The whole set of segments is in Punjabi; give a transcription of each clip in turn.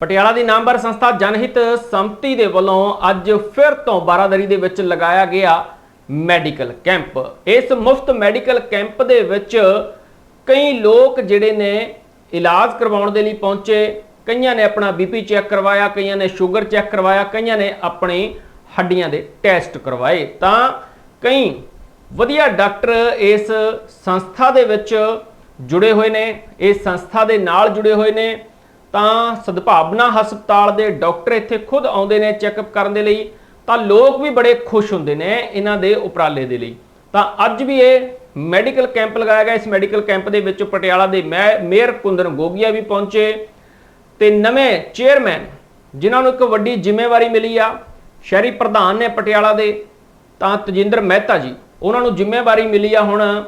ਪਟਿਆਲਾ ਦੀ ਨਾਮਵਰ ਸੰਸਥਾ ਜਨਹਿਤ ਸੰਮਤੀ ਦੇ ਵੱਲੋਂ ਅੱਜ ਫਿਰ ਤੋਂ ਬਾਰਾਦਰੀ ਦੇ ਵਿੱਚ ਲਗਾਇਆ ਗਿਆ ਮੈਡੀਕਲ ਕੈਂਪ। ਇਸ ਮੁਫਤ ਮੈਡੀਕਲ ਕੈਂਪ ਦੇ ਵਿੱਚ ਕਈ ਲੋਕ ਜਿਹੜੇ ਨੇ ਇਲਾਜ ਕਰਵਾਉਣ ਦੇ ਲਈ ਪਹੁੰਚੇ, ਕਈਆਂ ਨੇ ਆਪਣਾ ਬੀਪੀ ਚੈੱਕ ਕਰਵਾਇਆ, ਕਈਆਂ ਨੇ ਸ਼ੂਗਰ ਚੈੱਕ ਕਰਵਾਇਆ, ਕਈਆਂ ਨੇ ਆਪਣੀ ਹੱਡੀਆਂ ਦੇ ਟੈਸਟ ਕਰਵਾਏ। ਤਾਂ ਕਈ ਵਧੀਆ ਡਾਕਟਰ ਇਸ ਸੰਸਥਾ ਦੇ ਵਿੱਚ ਜੁੜੇ ਹੋਏ ਨੇ, ਇਸ ਸੰਸਥਾ ਦੇ ਨਾਲ ਜੁੜੇ ਹੋਏ ਨੇ। ਤਾਂ ਸਦਭਾਵਨਾ ਹਸਪਤਾਲ ਦੇ ਡਾਕਟਰ ਇੱਥੇ ਖੁਦ ਆਉਂਦੇ ਨੇ ਚੈੱਕਅਪ ਕਰਨ ਦੇ ਲਈ, ਤਾਂ ਲੋਕ ਵੀ ਬੜੇ ਖੁਸ਼ ਹੁੰਦੇ ਨੇ ਇਹਨਾਂ ਦੇ ਉਪਰਾਲੇ ਦੇ ਲਈ। ਤਾਂ ਅੱਜ ਵੀ ਇਹ ਮੈਡੀਕਲ ਕੈਂਪ ਲਗਾਇਆ ਗਿਆ। ਇਸ ਮੈਡੀਕਲ ਕੈਂਪ ਦੇ ਵਿੱਚ ਪਟਿਆਲਾ ਦੇ ਮੈ- ਮੇਅਰ ਕੁੰਦਨ ਗੋਗੀਆ ਵੀ ਪਹੁੰਚੇ ਤੇ ਨਵੇਂ ਚੇਅਰਮੈਨ, ਜਿਨ੍ਹਾਂ ਨੂੰ ਇੱਕ ਵੱਡੀ ਜ਼ਿੰਮੇਵਾਰੀ ਮਿਲੀ ਆ, ਸ਼ਹਿਰੀ ਪ੍ਰਧਾਨ ਨੇ ਪਟਿਆਲਾ ਦੇ, ਤਾਂ ਤਜਿੰਦਰ ਮਹਿਤਾ ਜੀ, ਉਹਨਾਂ ਨੂੰ ਜ਼ਿੰਮੇਵਾਰੀ ਮਿਲੀ ਆ ਹੁਣ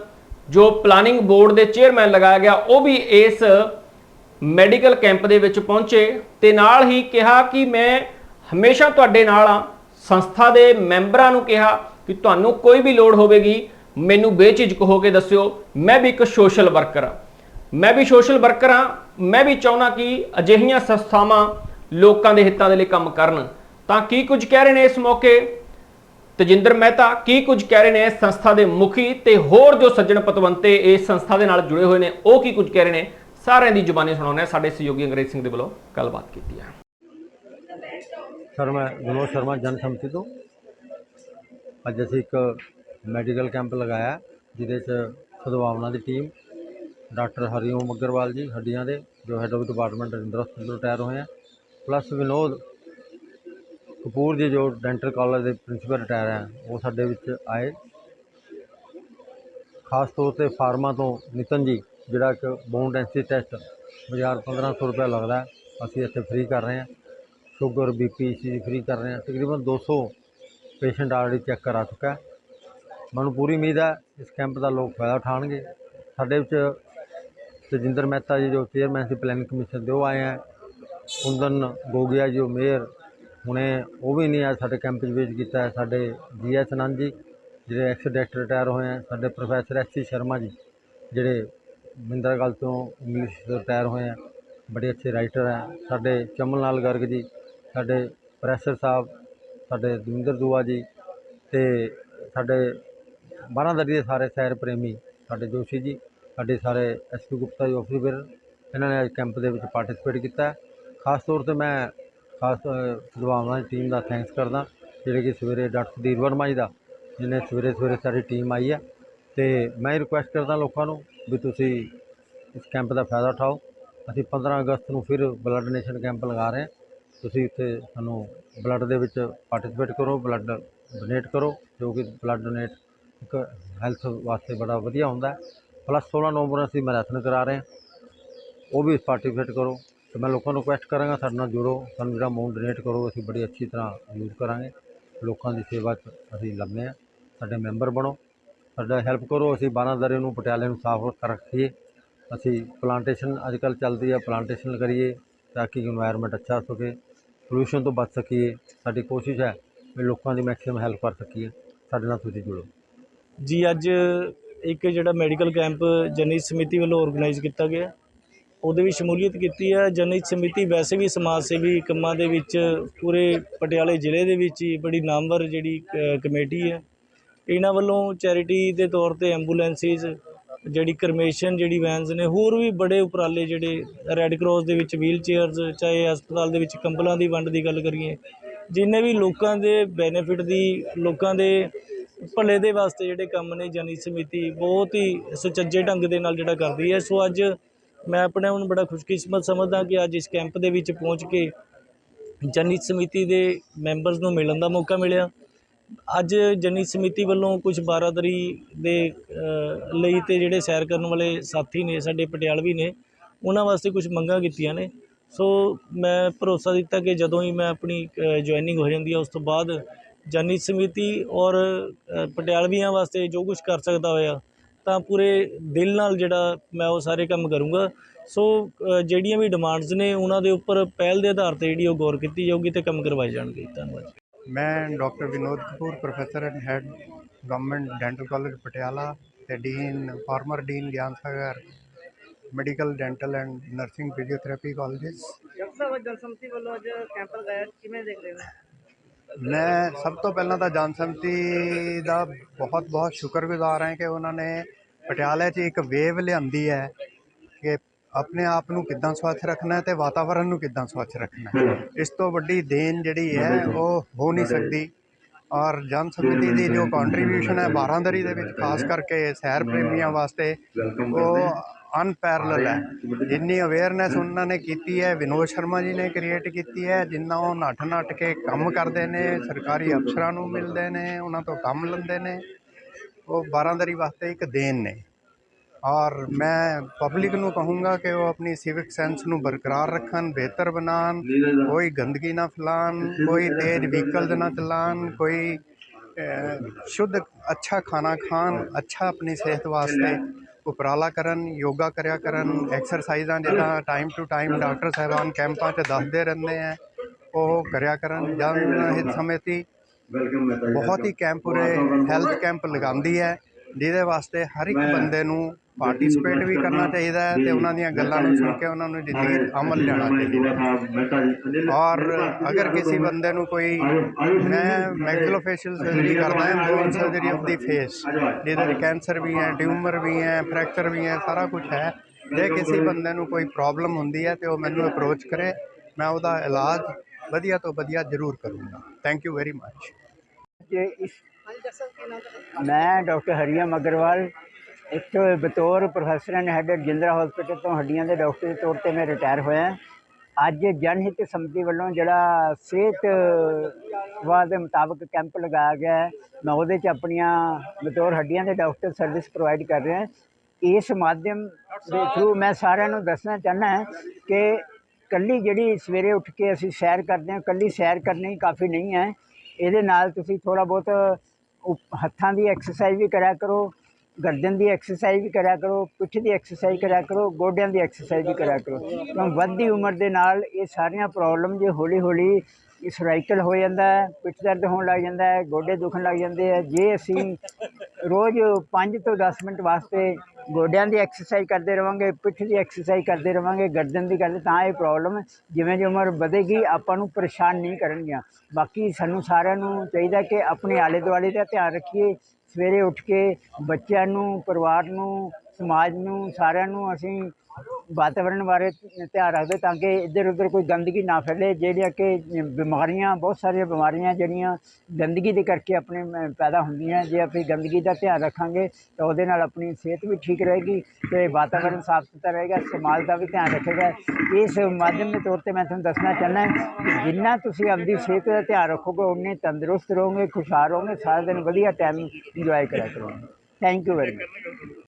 ਜੋ ਪਲਾਨਿੰਗ ਬੋਰਡ ਦੇ ਚੇਅਰਮੈਨ ਲਗਾਇਆ ਗਿਆ, ਉਹ ਵੀ ਇਸ ਮੈਡੀਕਲ ਕੈਂਪ ਦੇ ਵਿੱਚ ਪਹੁੰਚੇ ਤੇ ਨਾਲ ਹੀ ਕਿਹਾ ਕਿ ਮੈਂ ਹਮੇਸ਼ਾ ਤੁਹਾਡੇ ਨਾਲ ਆ ਸੰਸਥਾ ਦੇ ਮੈਂਬਰਾਂ ਨੂੰ ਕਿਹਾ ਕਿ ਤੁਹਾਨੂੰ ਕੋਈ ਵੀ ਲੋੜ ਹੋਵੇਗੀ, ਮੈਨੂੰ ਬੇਝਿਜਕ ਹੋ ਕੇ ਦੱਸਿਓ, ਮੈਂ ਵੀ ਇੱਕ ਸੋਸ਼ਲ ਵਰਕਰ ਆ ਮੈਂ ਵੀ ਸੋਸ਼ਲ ਵਰਕਰ ਹਾਂ। ਮੈਂ ਵੀ ਚਾਹੁੰਦਾ ਕਿ ਅਜਿਹੀਆਂ ਸੰਸਥਾਵਾਂ ਲੋਕਾਂ ਦੇ ਹਿੱਤਾਂ ਦੇ ਲਈ ਕੰਮ ਕਰਨ। ਤਾਂ ਕੀ ਕੁਝ ਕਹਿ ਰਹੇ ਨੇ ਇਸ ਮੌਕੇ? ਤਜਿੰਦਰ ਮਹਿਤਾ, ਕੀ ਕੁਝ ਕਹਿ ਰਹੇ ਨੇ ਸੰਸਥਾ ਦੇ ਮੁਖੀ ਤੇ ਹੋਰ ਜੋ ਸੱਜਣ ਪਤਵੰਤੇ ਇਸ ਸੰਸਥਾ ਦੇ ਨਾਲ ਜੁੜੇ ਹੋਏ ਨੇ, ਉਹ ਕੀ ਕੁਝ ਕਹਿ ਰਹੇ ਨੇ? ਸਾਰਿਆਂ ਦੀ ਜ਼ੁਬਾਨੀ ਸੁਣਾਉਣੇ ਸਾਡੇ ਸਹਿਯੋਗੀ ਅੰਗਰੇਜ਼ ਸਿੰਘ ਦੇ ਵੱਲੋਂ ਗੱਲਬਾਤ ਕੀਤੀ ਹੈ। ਸਰ, ਮੈਂ ਵਿਨੋਦ ਸ਼ਰਮਾ, ਜਨ ਸੰਮਤੀ ਤੋਂ। ਅੱਜ ਅਸੀਂ ਇੱਕ ਮੈਡੀਕਲ ਕੈਂਪ ਲਗਾਇਆ, ਜਿਹਦੇ 'ਚ ਸਦਭਾਵਨਾ ਦੀ ਟੀਮ, ਡਾਕਟਰ ਹਰੀਓਮ ਅਗਰਵਾਲ ਜੀ, ਹੱਡੀਆਂ ਦੇ, ਜੋ ਹੈਡ ਆਫ ਡਿਪਾਰਟਮੈਂਟ ਰਜਿੰਦਰ ਹਸਪਤਾਲ ਰਿਟਾਇਰ ਹੋਏ ਆ। ਪਲੱਸ ਵਿਨੋਦ ਕਪੂਰ ਜੀ, ਜੋ ਡੈਂਟਲ ਕਾਲਜ ਦੇ ਪ੍ਰਿੰਸੀਪਲ ਰਿਟਾਇਰ ਆ ਉਹ ਸਾਡੇ ਵਿੱਚ ਆਏ। ਖਾਸ ਤੌਰ ਤੇ ਫਾਰਮਾ ਤੋਂ ਨਿਤਨ ਜੀ ਜਿਹੜਾ ਇੱਕ ਬੋਨ ਡੈਂਸਿਟੀ ਟੈਸਟ ਬਾਜ਼ਾਰ 1500 ਰੁਪਏ ਲੱਗਦਾ ਅਸੀਂ ਇੱਥੇ ਫ੍ਰੀ ਕਰ ਰਹੇ ਹਾਂ। ਸ਼ੂਗਰ ਬੀਪੀ ਸੀ ਫ੍ਰੀ ਕਰ ਰਹੇ ਹਾਂ। ਤਕਰੀਬਨ 200 ਪੇਸ਼ੈਂਟ ਆਲਰੇਡੀ ਚੈੱਕ ਕਰਾ ਚੁੱਕਾ ਮੈਨੂੰ ਪੂਰੀ ਉਮੀਦ ਹੈ ਇਸ ਕੈਂਪ ਦਾ ਲੋਕ ਫਾਇਦਾ ਉਠਾਉਣਗੇ। ਸਾਡੇ ਵਿੱਚ ਤਜਿੰਦਰ ਮਹਿਤਾ ਜੀ, ਜੋ ਚੇਅਰਮੈਨ ਸੀ ਪਲੈਨਿੰਗ ਕਮਿਸ਼ਨ ਦੇ, ਉਹ ਆਏ ਹੈ। ਕੁੰਦਨ ਗੋਗਿਆ ਜੀ, ਉਹ ਮੇਅਰ ਹੁਣੇ ਉਹ ਵੀ ਨਹੀਂ ਆ ਸਾਡੇ ਕੈਂਪ ਵਿੱਚ ਵਿਜ਼ਿਟ ਕੀਤਾ ਹੈ। ਸਾਡੇ ਜੀ ਐਸ ਆਨੰਦ ਜੀ, ਜਿਹੜੇ ਐਕਸ ਡਾਇਰੈਕਟਰ ਰਿਟਾਇਰ ਹੋਏ ਹੈ। ਸਾਡੇ professor S C Sharma ji, ਜਿਹੜੇ ਮਹਿੰਦਰਾ ਗੱਲ ਤੋਂ ਇੰਗਲਿਸ਼ ਤੋਂ ਰਿਟਾਇਰ ਹੋਏ ਹੈ ਬੜੇ ਅੱਛੇ ਰਾਈਟਰ ਹੈ ਸਾਡੇ ਚਮਨ ਲਾਲ ਗਰਗ ਜੀ, ਸਾਡੇ ਪ੍ਰੋਫੈਸਰ ਸਾਹਿਬ, ਸਾਡੇ ਦਵਿੰਦਰ ਦੂਆ ਜੀ ਅਤੇ ਸਾਡੇ ਬਾਰਾਂਦਰੀ ਦੇ ਸਾਰੇ ਸੈਰ ਪ੍ਰੇਮੀ, ਸਾਡੇ ਜੋਸ਼ੀ ਜੀ, ਸਾਡੇ ਸਾਰੇ ਐਸ ਗੁਪਤਾ ਜੀ ਆਫਿਸਰ ਇਹਨਾਂ ਨੇ ਅੱਜ ਕੈਂਪ ਦੇ ਵਿੱਚ ਪਾਰਟਿਸਿਪੇਟ ਕੀਤਾ। ਖਾਸ ਤੌਰ ਤੇ ਮੈਂ ਖਾਸ ਸਦਭਾਵਨਾ ਦੀ ਟੀਮ ਦਾ ਥੈਂਕਸ ਕਰਦਾ, ਜਿਹੜੇ ਕਿ ਸਵੇਰੇ ਡਾਕਟਰ ਸੁਧੀਰ ਵਰਮਾ ਜੀ ਦਾ, ਜਿਹਨੇ ਸਵੇਰੇ ਸਵੇਰੇ ਸਾਡੀ ਟੀਮ ਆਈ ਹੈ ਤੇ ਮੈਂ ਰਿਕੁਐਸਟ ਕਰਦਾ ਲੋਕਾਂ ਨੂੰ ਵੀ ਤੁਸੀਂ ਇਸ ਕੈਂਪ ਦਾ ਫਾਇਦਾ ਉਠਾਓ। ਅਸੀਂ 15 ਅਗਸਤ ਨੂੰ ਫਿਰ ਬਲੱਡ ਡੋਨੇਸ਼ਨ ਕੈਂਪ ਲਗਾ ਰਹੇ ਹਾਂ। ਤੁਸੀਂ ਉੱਥੇ ਸਾਨੂੰ ਬਲੱਡ ਦੇ ਵਿੱਚ ਪਾਰਟਿਸਿਪੇਟ ਕਰੋ, ਬਲੱਡ ਡੋਨੇਟ ਕਰੋ, ਜੋ ਕਿ ਬਲੱਡ ਡੋਨੇਟ ਇੱਕ ਹੈਲਥ ਵਾਸਤੇ ਬੜਾ ਵਧੀਆ ਹੁੰਦਾ ਪਲੱਸ 16 ਨਵੰਬਰ ਅਸੀਂ ਮੈਰਾਥਨ ਕਰਾ ਰਹੇ ਹਾਂ। ਉਹ ਵੀ ਪਾਰਟਿਸਿਪੇਟ ਕਰੋ। ਤੇ ਮੈਂ ਲੋਕਾਂ ਨੂੰ ਰਿਕੁਐਸਟ ਕਰਾਂਗਾ ਸਾਡੇ ਨਾਲ ਜੁੜੋ। ਸਾਨੂੰ ਜਿਹੜਾ ਅਮਾਊਂਟ ਡੋਨੇਟ ਕਰੋ, ਅਸੀਂ ਬੜੀ ਅੱਛੀ ਤਰ੍ਹਾਂ ਯੂਜ਼ ਕਰਾਂਗੇ। ਲੋਕਾਂ ਦੀ ਸੇਵਾ 'ਚ ਅਸੀਂ ਲੱਗੇ ਹਾਂ। ਸਾਡੇ ਮੈਂਬਰ ਬਣੋ। ਸਾਡਾ ਹੈਲਪ ਕਰੋ, ਅਸੀਂ ਬਾਰਾਂਦਰੇ ਨੂੰ ਪਟਿਆਲੇ ਨੂੰ ਸਾਫ਼ ਰੱਖੀਏ। ਅਸੀਂ ਪਲਾਂਟੇਸ਼ਨ ਅੱਜ ਕੱਲ੍ਹ ਚੱਲਦੀ ਹੈ ਪਲਾਂਟੇਸ਼ਨ ਕਰੀਏ ਤਾਂ ਕਿ ਇਨਵਾਇਰਨਮੈਂਟ ਅੱਛਾ ਹੋ ਸਕੇ ਪੋਲੂਸ਼ਨ ਤੋਂ ਬਚ ਸਕੀਏ। ਸਾਡੀ ਕੋਸ਼ਿਸ਼ ਹੈ ਵੀ ਲੋਕਾਂ ਦੀ ਮੈਕਸਿਮਮ ਹੈਲਪ ਕਰ ਸਕੀਏ। ਸਾਡੇ ਨਾਲ ਤੁਸੀਂ ਜੁੜੋ। ਜੀ, ਅੱਜ ਇੱਕ ਜਿਹੜਾ ਮੈਡੀਕਲ ਕੈਂਪ ਜਨਹਿਤ ਸਮਿਤੀ ਵੱਲੋਂ ਆਰਗੇਨਾਈਜ਼ ਕੀਤਾ ਗਿਆ। ਉਹਦੇ ਵਿੱਚ ਸ਼ਮੂਲੀਅਤ ਕੀਤੀ ਹੈ ਜਨਹਿਤ ਸਮਿਤੀ ਵੈਸੇ ਵੀ ਸਮਾਜ ਸੇਵੀ ਕੰਮਾਂ ਦੇ ਵਿੱਚ ਪੂਰੇ ਪਟਿਆਲੇ ਜ਼ਿਲ੍ਹੇ ਦੇ ਵਿੱਚ ਹੀ ਬੜੀ ਨਾਮਵਰ ਜਿਹੜੀ ਕ- ਕਮੇਟੀ ਹੈ ਇਹਨਾਂ ਵੱਲੋਂ ਚੈਰਿਟੀ ਦੇ ਤੌਰ ਤੇ ਐਂਬੂਲੈਂਸਿਸ, ਜਿਹੜੀ ਕਰਮੇਸ਼ਨ, ਜਿਹੜੀ ਵੈਨਸ ਨੇ, ਹੋਰ ਵੀ ਬੜੇ ਉਪਰਾਲੇ ਜਿਹੜੇ ਰੈੱਡ ਕਰਾਸ ਦੇ ਵਿੱਚ ਵੀਲ ਚੇਅਰਸ ਚਾਹੇ ਹਸਪਤਾਲ ਦੇ ਵਿੱਚ ਕੰਬਲਾਂ ਦੀ ਵੰਡ ਦੀ ਗੱਲ ਕਰੀਏ, ਜਿੰਨੇ ਵੀ ਲੋਕਾਂ ਦੇ ਬੈਨੀਫਿਟ ਦੀ, ਲੋਕਾਂ ਦੇ ਭਲੇ ਦੇ ਵਾਸਤੇ ਜਿਹੜੇ ਕੰਮ ਨੇ ਜਨੀ ਸਮਿਤੀ, ਬਹੁਤ ਹੀ ਸੁਚੱਜੇ ਢੰਗ ਦੇ ਨਾਲ ਜਿਹੜਾ ਕਰਦੀ ਹੈ। ਸੋ ਅੱਜ ਮੈਂ ਆਪਣੇ ਹੁਣ ਬੜਾ ਖੁਸ਼ਕਿਸਮਤ ਸਮਝਦਾ ਕਿ ਅੱਜ ਇਸ ਕੈਂਪ ਦੇ ਵਿੱਚ ਪਹੁੰਚ ਕੇ ਜਨਹਿਤ ਸਮਿਤੀ ਦੇ ਮੈਂਬਰਸ ਨੂੰ ਮਿਲਣ ਦਾ ਮੌਕਾ ਮਿਲਿਆ। ਅੱਜ ਜਨਹਿਤ ਸਮਿਤੀ ਵੱਲੋਂ ਕੁਝ ਬਾਰਾਦਰੀ ਦੇ ਲਈ ਤੇ ਜਿਹੜੇ ਸੈਰ ਕਰਨ ਵਾਲੇ ਸਾਥੀ ਨੇ, ਸਾਡੇ ਪਟਿਆਲਵੀ ਨੇ, ਉਹਨਾਂ ਵਾਸਤੇ ਕੁਝ ਮੰਗਾਂ ਕੀਤੀਆਂ ਨੇ। ਸੋ ਮੈਂ ਭਰੋਸਾ ਦਿੱਤਾ ਕਿ ਜਦੋਂ ਹੀ ਮੈਂ ਆਪਣੀ ਜੁਆਇਨਿੰਗ ਹੋ ਜਾਂਦੀ ਹੈ ਉਸ ਤੋਂ ਬਾਅਦ ਜਨਹਿਤ ਸਮਿਤੀ ਔਰ ਪਟਿਆਲਵੀਆਂ ਵਾਸਤੇ ਜੋ ਕੁਝ ਕਰ ਸਕਦਾ ਹੋਇਆ, ਤਾਂ ਪੂਰੇ ਦਿਲ ਨਾਲ ਜਿਹੜਾ ਮੈਂ ਉਹ ਸਾਰੇ ਕੰਮ ਕਰੂੰਗਾ। ਸੋ ਜਿਹੜੀਆਂ ਵੀ ਡਿਮਾਂਡਸ ਨੇ, ਉਹਨਾਂ ਦੇ ਉੱਪਰ ਪਹਿਲ ਦੇ ਆਧਾਰ ਤੇ ਜਿਹੜੀ ਉਹ ਗੌਰ ਕੀਤੀ ਜਾਊਗੀ ਤੇ ਕੰਮ ਕਰਵਾਏ ਜਾਣਗੇ। ਧੰਨਵਾਦ ਮੈਂ doctor Vinod Kapoor professor and head government dental college Patiala ਤੇ dean former dean Gyan Sagar medical dental and nursing physiotherapy colleges. Doctor ਸਾਹਿਬ ਅੱਜ ਜਨਸੰਮਤੀ ਵੱਲੋਂ ਅੱਜ ਕੈਂਪ ਲਗਾਇਆ ਕਿਵੇਂ ਦੇਖ ਰਹੇ ਹੋ? ਮੈਂ ਸਭ ਤੋਂ ਪਹਿਲਾਂ ਤਾਂ ਜਨਸੰਮਤੀ ਦਾ ਬਹੁਤ ਬਹੁਤ ਸ਼ੁਕਰਗੁਜ਼ਾਰ ਹਾਂ ਕਿ ਉਹਨਾਂ ਨੇ ਪਟਿਆਲੇ 'ਚ ਇੱਕ ਵੇਵ ਲਿਆਂਦੀ ਹੈ। ਆਪਣੇ ਆਪ ਨੂੰ ਕਿੱਦਾਂ ਸਵੱਛ ਰੱਖਣਾ ਹੈ ਤੇ ਵਾਤਾਵਰਣ ਨੂੰ ਕਿੱਦਾਂ ਸਵੱਛ ਰੱਖਣਾ ਹੈ। ਇਸ ਤੋਂ ਵੱਡੀ ਦੇਣ ਜਿਹੜੀ ਹੈ ਉਹ ਹੋ ਨਹੀਂ ਸਕਦੀ। ਔਰ ਜਨ ਸਮਿਤੀ ਦੀ ਜੋ ਕੰਟਰੀਬਿਊਸ਼ਨ ਹੈ ਬਾਰਾਂਦਰੀ ਦੇ ਵਿੱਚ ਖਾਸ ਕਰਕੇ ਸੈਰ ਪ੍ਰੇਮੀਆਂ ਵਾਸਤੇ ਉਹ ਅਨਪੈਰਲਲ ਹੈ। ਜਿੰਨੀ ਅਵੇਅਰਨੈਸ ਉਹਨਾਂ ਨੇ ਕੀਤੀ ਹੈ ਵਿਨੋਦ ਸ਼ਰਮਾ ਜੀ ਨੇ ਕ੍ਰੀਏਟ ਕੀਤੀ ਹੈ ਜਿੰਨਾ ਉਹ ਨੱਠ ਨੱਠ ਕੇ ਕੰਮ ਕਰਦੇ ਨੇ ਸਰਕਾਰੀ ਅਫਸਰਾਂ ਨੂੰ ਮਿਲਦੇ ਨੇ ਉਹਨਾਂ ਤੋਂ ਕੰਮ ਲੈਂਦੇ ਨੇ ਉਹ ਬਾਰਾਂਦਰੀ ਵਾਸਤੇ ਇੱਕ ਦੇਣ ਨੇ। ਔਰ ਮੈਂ ਪਬਲਿਕ ਨੂੰ ਕਹੂੰਗਾ ਕਿ ਉਹ ਆਪਣੀ ਸਿਵਿਕ ਸੈਂਸ ਨੂੰ ਬਰਕਰਾਰ ਰੱਖਣ ਬਿਹਤਰ ਬਣਾਉਣ ਕੋਈ ਗੰਦਗੀ ਨਾ ਫੈਲਾਉਣ ਕੋਈ ਤੇਜ਼ ਵਹੀਕਲ ਨਾ ਚਲਾਉਣ ਕੋਈ ਸ਼ੁੱਧ ਅੱਛਾ ਖਾਣਾ ਖਾਣ ਅੱਛਾ ਆਪਣੀ ਸਿਹਤ ਵਾਸਤੇ ਉਪਰਾਲਾ ਕਰਨ ਯੋਗਾ ਕਰਿਆ ਕਰਨ ਐਕਸਰਸਾਈਜ਼ਾਂ ਜਿੱਦਾਂ ਟਾਈਮ ਟੂ ਟਾਈਮ ਡਾਕਟਰ ਸਾਹਿਬਾਨ ਕੈਂਪਾਂ 'ਚ ਦੱਸਦੇ ਰਹਿੰਦੇ ਆ ਉਹ ਕਰਿਆ ਕਰਨ ਜਨ ਹਿਤ ਸਮਿਤੀ ਬਹੁਤ ਹੀ ਕੈਂਪ ਪੂਰੇ ਹੈਲਥ ਕੈਂਪ ਲਗਾਉਂਦੀ ਹੈ। ਜਿਹਦੇ ਵਾਸਤੇ ਹਰ ਇੱਕ ਬੰਦੇ ਨੂੰ ਪਾਰਟਿਸਿਪੇਟ ਵੀ ਕਰਨਾ ਚਾਹੀਦਾ ਹੈ ਤੇ ਉਹਨਾਂ ਦੀਆਂ ਗੱਲਾਂ ਨੂੰ ਸੁਣ ਕੇ ਉਹਨਾਂ ਨੂੰ ਜ਼ਿੰਦਗੀ 'ਚ ਅਮਲ ਲਿਆਉਣਾ ਚਾਹੀਦਾ ਹੈ। ਔਰ ਅਗਰ ਕਿਸੇ ਬੰਦੇ ਨੂੰ ਕੋਈ ਮੈਂ ਮੈਕਸਿਲੋਫੇਸ਼ੀਅਲ ਸਰਜਰੀ ਕਰਦਾ ਹਾਂ bone surgery of the face ਜਿਹਦੇ ਵਿੱਚ ਕੈਂਸਰ ਵੀ ਹੈ ਟਿਊਮਰ ਵੀ ਹੈ ਫ੍ਰੈਕਚਰ ਵੀ ਹੈ ਸਾਰਾ ਕੁਝ ਹੈ। ਜੇ ਕਿਸੇ ਬੰਦੇ ਨੂੰ ਕੋਈ ਪ੍ਰੋਬਲਮ ਹੁੰਦੀ ਹੈ ਤੇ ਉਹ ਮੈਨੂੰ ਅਪਰੋਚ ਕਰੇ ਮੈਂ ਉਹਦਾ ਇਲਾਜ ਵਧੀਆ ਤੋਂ ਵਧੀਆ ਜ਼ਰੂਰ ਕਰੂੰਗਾ। ਥੈਂਕ ਯੂ ਵੈਰੀ ਮੱਚ ਕਿ ਇਸ ਮੈਂ ਡਾਕਟਰ ਹਰੀਮ ਅਗਰਵਾਲ ਇੱਕ ਬਤੌਰ ਪ੍ਰੋਫੈਸਰ ਐਂਡ ਹੈਡ ਜਿੰਦਰਾ ਹਸਪੀਟਲ ਤੋਂ ਹੱਡੀਆਂ ਦੇ ਡਾਕਟਰ ਦੇ ਤੌਰ ਤੇ ਮੈਂ ਰਿਟਾਇਰ ਹੋਇਆ ਹਾਂ। ਅੱਜ ਜਨਹਿਤ ਸਮਿਤੀ ਵੱਲੋਂ ਜਿਹੜਾ ਸਿਹਤ ਵਿਭਾਗ ਦੇ ਮੁਤਾਬਕ ਕੈਂਪ ਲਗਾਇਆ ਗਿਆ ਮੈਂ ਉਹਦੇ 'ਚ ਆਪਣੀਆਂ ਬਤੌਰ ਹੱਡੀਆਂ ਦੇ ਡਾਕਟਰ ਸਰਵਿਸ ਪ੍ਰੋਵਾਈਡ ਕਰ ਰਿਹਾ ਇਸ ਮਾਧਿਅਮ ਦੇ ਥਰੂ ਮੈਂ ਸਾਰਿਆਂ ਨੂੰ ਦੱਸਣਾ ਚਾਹੁੰਦਾ ਹਾਂ ਕਿ ਕੱਲੀ ਜਿਹੜੀ ਸਵੇਰੇ ਉੱਠ ਕੇ ਅਸੀਂ ਸੈਰ ਕਰਦੇ ਹਾਂ, ਕੱਲੀ ਸੈਰ ਕਰਨੀ ਕਾਫੀ ਨਹੀਂ ਹੈ ਇਹਦੇ ਨਾਲ ਤੁਸੀਂ ਥੋੜਾ ਬਹੁਤ ਹੱਥਾਂ ਦੀ ਐਕਸਰਸਾਈਜ਼ ਵੀ ਕਰਿਆ ਕਰੋ, ਗਰਦਨ ਦੀ ਐਕਸਰਸਾਈਜ਼ ਵੀ ਕਰਿਆ ਕਰੋ, ਪਿੱਠ ਦੀ ਐਕਸਰਸਾਈਜ਼ ਕਰਿਆ ਕਰੋ, ਗੋਡਿਆਂ ਦੀ ਐਕਸਰਸਾਈਜ਼ ਵੀ ਕਰਿਆ ਕਰੋ। ਕਿਉਂ ਵੱਧਦੀ ਉਮਰ ਦੇ ਨਾਲ ਇਹ ਸਾਰੀਆਂ ਪ੍ਰੋਬਲਮ ਜੇ ਹੌਲੀ ਹੌਲੀ ਸਰਾਈਕਲ ਹੋ ਜਾਂਦਾ ਹੈ ਪਿੱਠ ਦਰਦ ਹੋਣ ਲੱਗ ਜਾਂਦਾ ਹੈ ਗੋਡੇ ਦੁਖਣ ਲੱਗ ਜਾਂਦੇ ਆ। ਜੇ ਅਸੀਂ ਰੋਜ਼ 5 ਤੋਂ 10 ਮਿੰਟ ਵਾਸਤੇ ਗੋਡਿਆਂ ਦੀ ਐਕਸਰਸਾਈਜ਼ ਕਰਦੇ ਰਵਾਂਗੇ, ਪਿੱਠ ਦੀ ਐਕਸਰਸਾਈਜ਼ ਕਰਦੇ ਰਵਾਂਗੇ, ਗਰਦਨ ਦੀ ਕਰਦੇ, ਤਾਂ ਇਹ ਪ੍ਰੋਬਲਮ ਜਿਵੇਂ ਜਿਵੇਂ ਉਮਰ ਵਧੇਗੀ, ਆਪਾਂ ਨੂੰ ਪਰੇਸ਼ਾਨ ਨਹੀਂ ਕਰਨਗੀਆਂ। ਬਾਕੀ ਸਾਨੂੰ ਸਾਰਿਆਂ ਨੂੰ ਚਾਹੀਦਾ ਕਿ ਆਪਣੇ ਆਲੇ ਦੁਆਲੇ ਦਾ ਧਿਆਨ ਰੱਖੀਏ। ਸਵੇਰੇ ਉੱਠ ਕੇ ਬੱਚਿਆਂ ਨੂੰ, ਪਰਿਵਾਰ ਨੂੰ, ਸਮਾਜ ਨੂੰ, ਸਾਰਿਆਂ ਨੂੰ ਅਸੀਂ ਵਾਤਾਵਰਣ ਬਾਰੇ ਧਿਆਨ ਰੱਖਦੇ ਤਾਂ ਕਿ ਇੱਧਰ ਉੱਧਰ ਕੋਈ ਗੰਦਗੀ ਨਾ ਫੈਲੇ ਜਿਹੜੀਆਂ ਕਿ ਬਿਮਾਰੀਆਂ, ਬਹੁਤ ਸਾਰੀਆਂ ਬਿਮਾਰੀਆਂ ਜਿਹੜੀਆਂ ਗੰਦਗੀ ਦੇ ਕਰਕੇ ਆਪਣੇ ਪੈਦਾ ਹੁੰਦੀਆਂ। ਜੇ ਅਸੀਂ ਗੰਦਗੀ ਦਾ ਧਿਆਨ ਰੱਖਾਂਗੇ ਤਾਂ ਉਹਦੇ ਨਾਲ ਆਪਣੀ ਸਿਹਤ ਵੀ ਠੀਕ ਰਹੇਗੀ ਅਤੇ ਵਾਤਾਵਰਣ ਸਾਫ਼ ਸੁਥਰਾ ਰਹੇਗਾ, ਸਮਾਜ ਦਾ ਵੀ ਧਿਆਨ ਰੱਖੇਗਾ। ਇਸ ਮਾਧਿਅਮ ਦੇ ਤੌਰ ਤੇ ਮੈਂ ਤੁਹਾਨੂੰ ਦੱਸਣਾ ਚਾਹੁੰਦਾ ਕਿ ਜਿੰਨਾ ਤੁਸੀਂ ਆਪਣੀ ਸਿਹਤ ਦਾ ਧਿਆਨ ਰੱਖੋਗੇ ਉਨੇ ਤੰਦਰੁਸਤ ਰਹੋਗੇ, ਖੁਸ਼ਹਾਲ ਰਹੋਗੇ, ਸਾਰਾ ਦਿਨ ਵਧੀਆ ਟਾਈਮ ਇੰਜੋਏ ਕਰਿਆ ਕਰੋਗੇ। ਥੈਂਕ ਯੂ ਵੈਰੀ ਮਚ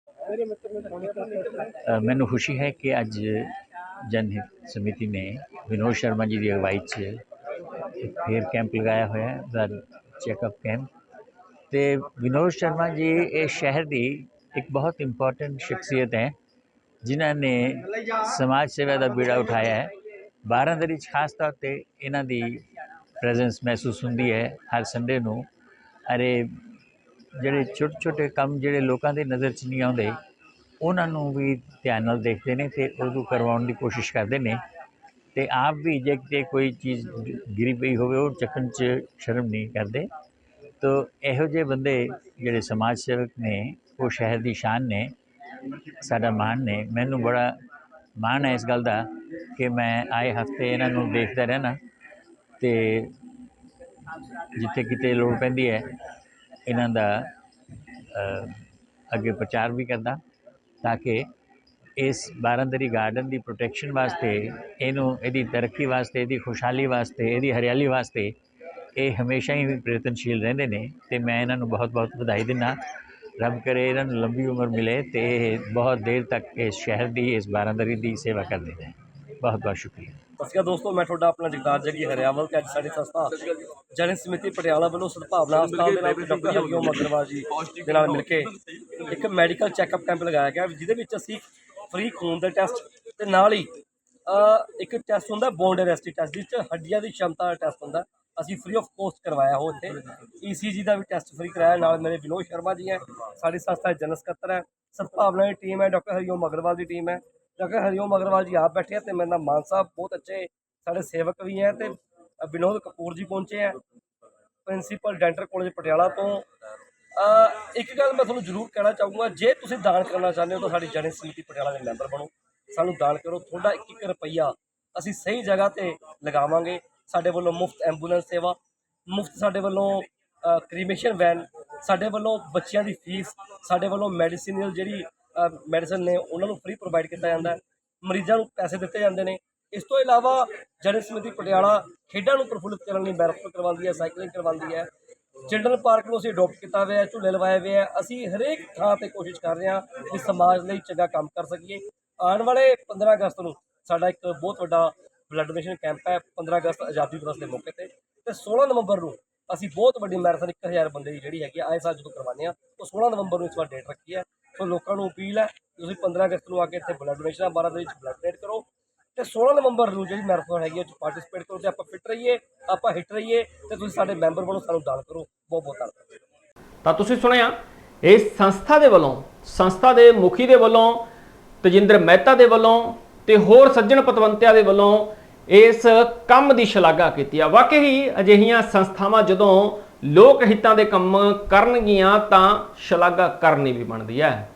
ਮੈਨੂੰ ਖੁਸ਼ੀ ਹੈ ਕਿ ਅੱਜ ਜਨਹਿਤ ਸਮਿਤੀ ਨੇ ਵਿਨੋਦ ਸ਼ਰਮਾ ਜੀ ਦੀ ਅਗਵਾਈ 'ਚ ਇੱਕ ਫੇਰ ਕੈਂਪ ਲਗਾਇਆ ਹੋਇਆ ਹੈ ਬਲੱਡ ਚੈੱਕਅਪ ਕੈਂਪ। ਤੇ ਵਿਨੋਦ ਸ਼ਰਮਾ ਜੀ, ਇਹ ਸ਼ਹਿਰ ਦੀ ਇੱਕ ਬਹੁਤ ਇੰਪੋਰਟੈਂਟ ਸ਼ਖਸੀਅਤ ਹੈ, ਜਿਨ੍ਹਾਂ ਨੇ ਸਮਾਜ ਸੇਵਾ ਦਾ ਬੀੜਾ ਉਠਾਇਆ ਹੈ। ਬਾਹਰਾਂ ਦੇ ਵਿੱਚ ਖਾਸ ਤੌਰ ਤੇ ਇਹਨਾਂ ਦੀ ਪ੍ਰੈਜ਼ੈਂਸ ਮਹਿਸੂਸ ਹੁੰਦੀ ਹੈ, ਹਰ ਸੰਡੇ ਨੂੰ। ਅਰੇ ਜਿਹੜੇ ਛੋਟੇ ਛੋਟੇ ਕੰਮ ਜਿਹੜੇ ਲੋਕਾਂ ਦੇ ਨਜ਼ਰ 'ਚ ਨਹੀਂ ਆਉਂਦੇ, ਉਹਨਾਂ ਨੂੰ ਵੀ ਧਿਆਨ ਨਾਲ ਦੇਖਦੇ ਨੇ ਤੇ ਉਦੋਂ ਕਰਵਾਉਣ ਦੀ ਕੋਸ਼ਿਸ਼ ਕਰਦੇ ਨੇ। ਤੇ ਆਪ ਵੀ ਜੇ ਕਿਤੇ ਕੋਈ ਚੀਜ਼ ਗਿਰੀ ਪਈ ਹੋਵੇ, ਉਹ ਚੱਕਣ 'ਚ ਸ਼ਰਮ ਨਹੀਂ ਕਰਦੇ। ਤੋ ਇਹੋ ਜਿਹੇ ਬੰਦੇ ਜਿਹੜੇ ਸਮਾਜ ਸੇਵਕ ਨੇ, ਉਹ ਸ਼ਹਿਰ ਦੀ ਸ਼ਾਨ ਨੇ, ਸਾਡਾ ਮਾਣ ਨੇ। ਮੈਨੂੰ ਬੜਾ ਮਾਣ ਹੈ ਇਸ ਗੱਲ ਦਾ ਕਿ ਮੈਂ ਆਏ ਹਫ਼ਤੇ ਇਹਨਾਂ ਨੂੰ ਦੇਖਦਾ ਰਹਿਣਾ ਤੇ ਜਿੱਥੇ ਕਿਤੇ ਲੋੜ ਪੈਂਦੀ ਹੈ ਇਹਨਾਂ ਦਾ ਅੱਗੇ ਪ੍ਰਚਾਰ ਵੀ ਕਰਦਾ ਤਾਂ ਕਿ ਇਸ ਬਾਰਾਂਦਰੀ ਗਾਰਡਨ ਦੀ ਪ੍ਰੋਟੈਕਸ਼ਨ ਵਾਸਤੇ, ਇਹਨੂੰ, ਇਹਦੀ ਤਰੱਕੀ ਵਾਸਤੇ, ਇਹਦੀ ਖੁਸ਼ਹਾਲੀ ਵਾਸਤੇ, ਇਹਦੀ ਹਰਿਆਲੀ ਵਾਸਤੇ ਇਹ ਹਮੇਸ਼ਾ ਹੀ ਪ੍ਰਯਤਨਸ਼ੀਲ ਰਹਿੰਦੇ ਨੇ ਤੇ ਮੈਂ ਇਹਨਾਂ ਨੂੰ ਬਹੁਤ ਬਹੁਤ ਵਧਾਈ ਦਿੰਦਾ। ਰੱਬ ਕਰੇ ਇਹਨਾਂ ਨੂੰ ਲੰਬੀ ਉਮਰ ਮਿਲੇ ਤੇ ਇਹ ਬਹੁਤ ਦੇਰ ਤੱਕ ਇਸ ਸ਼ਹਿਰ ਦੀ, ਇਸ ਬਾਰਾਂਦਰੀ ਦੀ ਸੇਵਾ ਕਰਦੇ ਰਹੇ। ਬਹੁਤ ਬਹੁਤ ਸ਼ੁਕਰੀਆ। ਸਤਿ ਸ਼੍ਰੀ ਅਕਾਲ ਦੋਸਤੋ ਮੈਂ ਤੁਹਾਡਾ ਆਪਣਾ ਜਗਤਾਰ ਜਗੀ ਹਰਿਆਵਲ ਤੇ ਅੱਜ ਸਾਡੀ ਸੰਸਥਾ ਜਨ ਸਮਿਤੀ ਪਟਿਆਲਾ ਵੱਲੋਂ ਸਦਭਾਵਨਾ ਹਸਪਤਾਲ ਦੇ ਨਾਲ ਡਾਕਟਰ ਹਰੀਓਮ ਅਗਰਵਾਲ ਜੀ ਦੇ ਨਾਲ ਮਿਲ ਕੇ ਇੱਕ ਮੈਡੀਕਲ ਚੈੱਕਅਪ ਕੈਂਪ ਲਗਾਇਆ ਗਿਆ ਜਿਹਦੇ ਵਿੱਚ ਅਸੀਂ ਫ੍ਰੀ ਖੂਨ ਦੇ ਟੈਸਟ ਤੇ ਨਾਲ ਹੀ ਇੱਕ ਟੈਸਟ ਹੁੰਦਾ ਬੋਨ ਡੈਂਸਿਟੀ ਟੈਸਟ ਜਿਸ 'ਚ ਹੱਡੀਆਂ ਦੀ ਸ਼ਮਤਾ ਦਾ ਟੈਸਟ ਹੁੰਦਾ ਅਸੀਂ ਫ੍ਰੀ ਆਫ ਕੋਸਟ ਕਰਵਾਇਆ ਹੋ ਇੱਥੇ। ਈਸੀਜੀ ਦਾ ਵੀ ਟੈਸਟ ਫ੍ਰੀ ਕਰਾਇਆ ਨਾਲ ਮੇਰੇ ਵਿਨੋਦ ਸ਼ਰਮਾ ਜੀ ਹੈ ਸਾਡੀ ਸੰਸਥਾ ਜਨਰਲ ਸਕੱਤਰ ਹੈ ਸਦਭਾਵਨਾ ਦੀ ਟੀਮ ਹੈ ਡਾਕਟਰ ਹਰੀਓਮ ਅਗਰਵਾਲ ਦੀ ਟੀਮ ਹੈ। ਡਾਕਟਰ ਹਰੀਓਮ ਅਗਰਵਾਲ ਜੀ ਆਪ ਬੈਠੇ ਆ ਤੇ ਮੇਰੇ ਨਾਲ ਮਾਨ ਸਾਹਿਬ ਬਹੁਤ ਅੱਛੇ ਸਾਡੇ ਸੇਵਕ ਵੀ ਹੈ ਤੇ ਵਿਨੋਦ ਕਪੂਰ ਜੀ ਪਹੁੰਚੇ ਆ, ਪ੍ਰਿੰਸੀਪਲ ਡੈਂਟਲ ਕਾਲਜ ਪਟਿਆਲਾ ਤੋਂ। ਇੱਕ ਗੱਲ ਮੈਂ ਤੁਹਾਨੂੰ ਜ਼ਰੂਰ ਕਹਿਣਾ ਚਾਹੂੰਗਾ, ਜੇ ਤੁਸੀਂ ਦਾਨ ਕਰਨਾ ਚਾਹੁੰਦੇ ਹੋ ਤਾਂ ਸਾਡੀ ਜਨਿਤ ਸਮਿਤੀ ਪਟਿਆਲਾ ਦੇ ਮੈਂਬਰ ਬਣੋ। ਸਾਨੂੰ ਦਾਨ ਕਰੋ, ਤੁਹਾਡਾ ਇੱਕ ਇੱਕ ਰੁਪਈਆ ਅਸੀਂ ਸਹੀ ਜਗ੍ਹਾ ਤੇ ਲਗਾਵਾਂਗੇ ਸਾਡੇ ਵੱਲੋਂ ਮੁਫਤ ਐਂਬੂਲੈਂਸ ਸੇਵਾ, ਮੁਫਤ ਸਾਡੇ ਵੱਲੋਂ ਕ੍ਰੀਮੇਸ਼ਨ ਵੈਨ, ਸਾਡੇ ਵੱਲੋਂ ਬੱਚਿਆਂ ਦੀ ਫੀਸ, ਸਾਡੇ ਵੱਲੋਂ ਮੈਡੀਸਿਨਲ ਜਿਹੜੀ ਮੈਡੀਸਨ ਨੇ ਉਹਨਾਂ ਨੂੰ ਫ੍ਰੀ ਪ੍ਰੋਵਾਈਡ ਕੀਤਾ ਜਾਂਦਾ ਮਰੀਜ਼ਾਂ ਨੂੰ ਪੈਸੇ ਦਿੱਤੇ ਜਾਂਦੇ ਨੇ। ਇਸ ਤੋਂ ਇਲਾਵਾ ਜਨ ਸਮਿਤੀ ਪਟਿਆਲਾ ਖੇਡਾਂ ਨੂੰ ਪ੍ਰਫੁੱਲਿਤ ਕਰਨ ਲਈ ਮੈਰਾਥਨ ਕਰਵਾਉਂਦੀ ਹੈ ਸਾਈਕਲਿੰਗ ਕਰਵਾਉਂਦੀ ਹੈ। ਚਿਲਡਰਨ ਪਾਰਕ ਨੂੰ ਅਸੀਂ ਅਡਾਪਟ ਕੀਤਾ ਹੋਇਆ ਹੈ ਝੂਲੇ ਲਵਾਏ ਹੋਏ ਆ ਅਸੀਂ ਹਰੇਕ ਥਾਂ ਤੇ ਕੋਸ਼ਿਸ਼ ਕਰ ਰਹੇ ਹਾਂ ਕਿ ਸਮਾਜ ਲਈ ਚੰਗਾ ਕੰਮ ਕਰ ਸਕੀਏ। ਆਉਣ ਵਾਲੇ 15 ਅਗਸਤ ਨੂੰ ਸਾਡਾ ਇੱਕ ਬਹੁਤ ਵੱਡਾ ਬਲੱਡ ਡੋਨੇਸ਼ਨ ਕੈਂਪ ਹੈ 15 ਅਗਸਤ ਆਜ਼ਾਦੀ ਦਿਵਸ ਦੇ ਮੌਕੇ ਤੇ। ਤੇ 16 ਨਵੰਬਰ ਨੂੰ ਅਸੀਂ ਬਹੁਤ ਵੱਡੀ ਮੈਰਾਥਨ 1000 ਬੰਦੇ ਦੀ ਜਿਹੜੀ ਹੈਗੀ ਆ, ਆਏ ਸਾਲ ਜਦੋਂ ਕਰਵਾਉਂਦੇ ਆ ਉਹ 16 ਨਵੰਬਰ ਨੂੰ ਇਸ ਵਾਰ ਡੇਟ ਰੱਖੀ ਹੈ। ਸੋ ਲੋਕਾਂ ਨੂੰ ਅਪੀਲ ਹੈ ਕਿ ਤੁਸੀਂ 15 ਅਗਸਤ ਨੂੰ ਆ ਕੇ ਇੱਥੇ ਬਲੱਡ ਡੋਨੇਸ਼ਨ ਬਾਰਾਂ ਦੇ ਵਿੱਚ ਬਲੱਡ ਡੋਨੇਟ ਕਰੋ ਤੇ 16 ਨਵੰਬਰ ਨੂੰ ਜਿਹੜੀ ਮੈਰਾਥਨ ਹੈਗੀ ਉਹ ਚ ਪਾਰਟਿਸਿਪੇਟ ਕਰੋ ਤੇ ਆਪਾਂ ਫਿੱਟ ਰਹੀਏ, ਆਪਾਂ ਹਿੱਟ ਰਹੀਏ ਤੇ ਤੁਸੀਂ ਸਾਡੇ ਮੈਂਬਰ ਬਣੋ ਸਾਨੂੰ ਦਾਨ ਕਰੋ। ਬਹੁਤ ਬਹੁਤ ਧੰਨਵਾਦ। ਤਾਂ ਤੁਸੀਂ ਸੁਣਿਆ ਇਸ ਸੰਸਥਾ ਦੇ ਵੱਲੋਂ, ਸੰਸਥਾ ਦੇ ਮੁਖੀ ਦੇ ਵੱਲੋਂ, ਤਜਿੰਦਰ ਮਹਿਤਾ ਦੇ ਵੱਲੋਂ ਤੇ ਹੋਰ ਸੱਜਣ ਪਤਵੰਤਿਆਂ ਦੇ ਵੱਲੋਂ ਇਸ ਕੰਮ ਦੀ ਸ਼ਲਾਘਾ ਕੀਤੀ ਆ। ਵਾਕਈ ਅਜਿਹੀਆਂ ਸੰਸਥਾਵਾਂ ਜਦੋਂ ਲੋਕ ਹਿੱਤਾਂ ਦੇ ਕੰਮ ਕਰਨਗੀਆਂ ਤਾਂ ਸ਼ਲਾਘਾ ਕਰਨੀ ਵੀ ਬਣਦੀ ਹੈ।